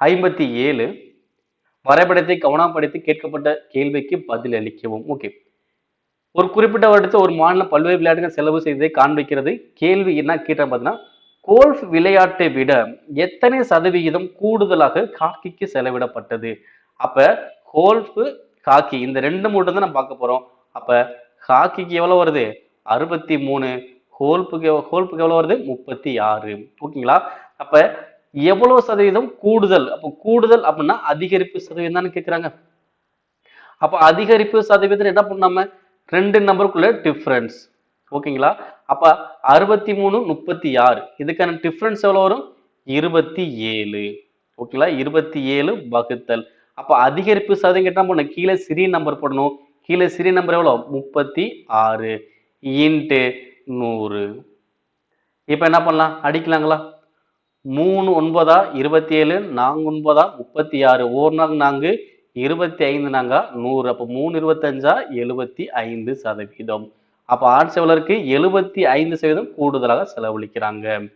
ஐம்பத்தி ஏழு வரைபடத்தை கவனப்படுத்தி கேட்கப்பட்ட கேள்விக்கு பதில் அளிக்கவும். ஓகே ஒரு குறிப்பிட்ட வருடத்தில் ஒரு மாநிலம் பல்வேறு விளையாட்டுகள் செலவு செய்ததை காண்பிக்கிறது. கேள்வி என்ன கேட்டால் பார்த்தீங்கன்னா கோல்ஃப் விளையாட்டை விட எத்தனை சதவிகிதம் கூடுதலாக காக்கிக்கு செலவிடப்பட்டது? அப்ப கோல்ஃப் ஹாக்கி இந்த ரெண்டு மட்டும் தான் நம்ம பார்க்க போறோம். அப்ப ஹாக்கிக்கு எவ்வளவு வருது? அறுபத்தி மூணு கோல்ஃபுக்கு கோல்ஃபுக்கு எவ்வளவு வருது? முப்பத்தி ஆறு. ஓகேங்களா அப்ப எவ்வளவு சதவீதம் கூடுதல்? அப்போ கூடுதல் அப்படின்னா அதிகரிப்பு சதவீதம் தானே கேட்குறாங்க அப்போ அதிகரிப்பு சதவீதம் என்ன பண்ணாம ரெண்டு நம்பருக்குள்ள டிஃப்ரென்ஸ் ஓகேங்களா? அப்ப அறுபத்தி மூணு முப்பத்தி ஆறு இதுக்கான டிஃப்ரென்ஸ் எவ்வளோ வரும்? இருபத்தி ஏழு ஓகேங்களா? இருபத்தி ஏழு வகுத்தல். அப்ப அதிகரிப்பு சதவீதம் என்ன பண்ணணும்? கீழே சிறிய நம்பர் போடணும். கீழே சிறிய நம்பர் எவ்வளோ முப்பத்தி ஆறு இன்ட்டு நூறு. இப்போ என்ன பண்ணலாம்? அடிக்கலாங்களா? மூணு ஒன்பதா இருபத்தி ஏழு நான்கு ஒன்பதா முப்பத்தி ஆறு. ஓர் நாள் நான்கு இருபத்தி ஐந்து நாங்கா நூறு. அப்போ மூணு இருபத்தஞ்சா எழுபத்தி ஐந்து சதவீதம். அப்போ ஆட்சி எழுபத்தி ஐந்து சதவீதம் கூடுதலாக செலவழிக்கிறாங்க.